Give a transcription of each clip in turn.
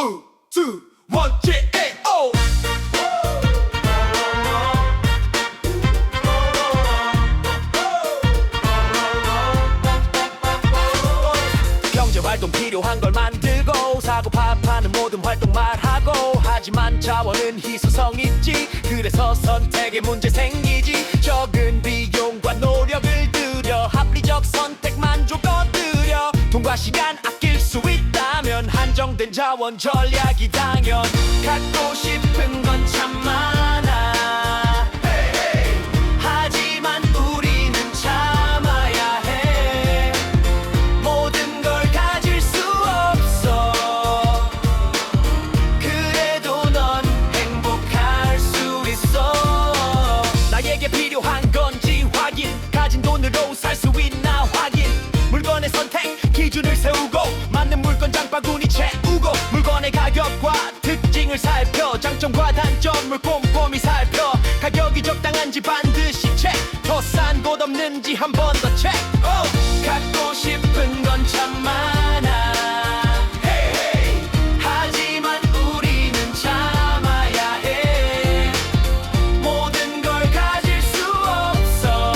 two, two, one, J-A-O. 경제 활동 필요한 걸 만들고 사고 파파는 모든 활동 말하고 하지만 자원은 희소성 있지 그래서 선택에 문제 생기 한정된 자원 전략이 당연 갖고 싶은 건 참 많아. 하지만 우리는 참아야 해. 모든 걸 가질 수 없어. 그래도 넌 행복할 수 있어. 나에게 필요한 건지 확인. 가진 돈으로 살 수 있나 확인. 물건의 선택 기준을 세우고. 맞는 물건 장바구니 채 장점과 단점을 꼼꼼히 살펴. 가격이 적당한지 반드시 체크 더싼 곳 없는지 한 번 더 체크 오! 갖고 싶은 건 참 많아. 하지만 우리는 참아야 해. 모든 걸 가질 수 없어.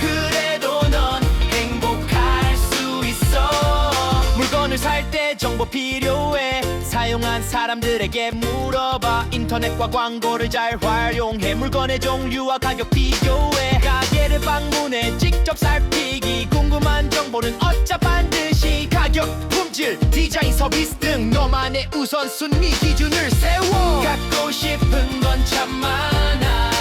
그래도 넌 행복할 수 있어. 물건을 살 때 정보 필요해 사용한 사람들에게 물어봐. 인터넷과 광고를 잘 활용해 물건의 종류와 가격 비교해. 가게를 방문해 직접 살피기. 궁금한 정보는 어짜 반드시 가격 품질 디자인 서비스 등 너만의 우선순위 기준을 세워. 갖고 싶은 건 참 많아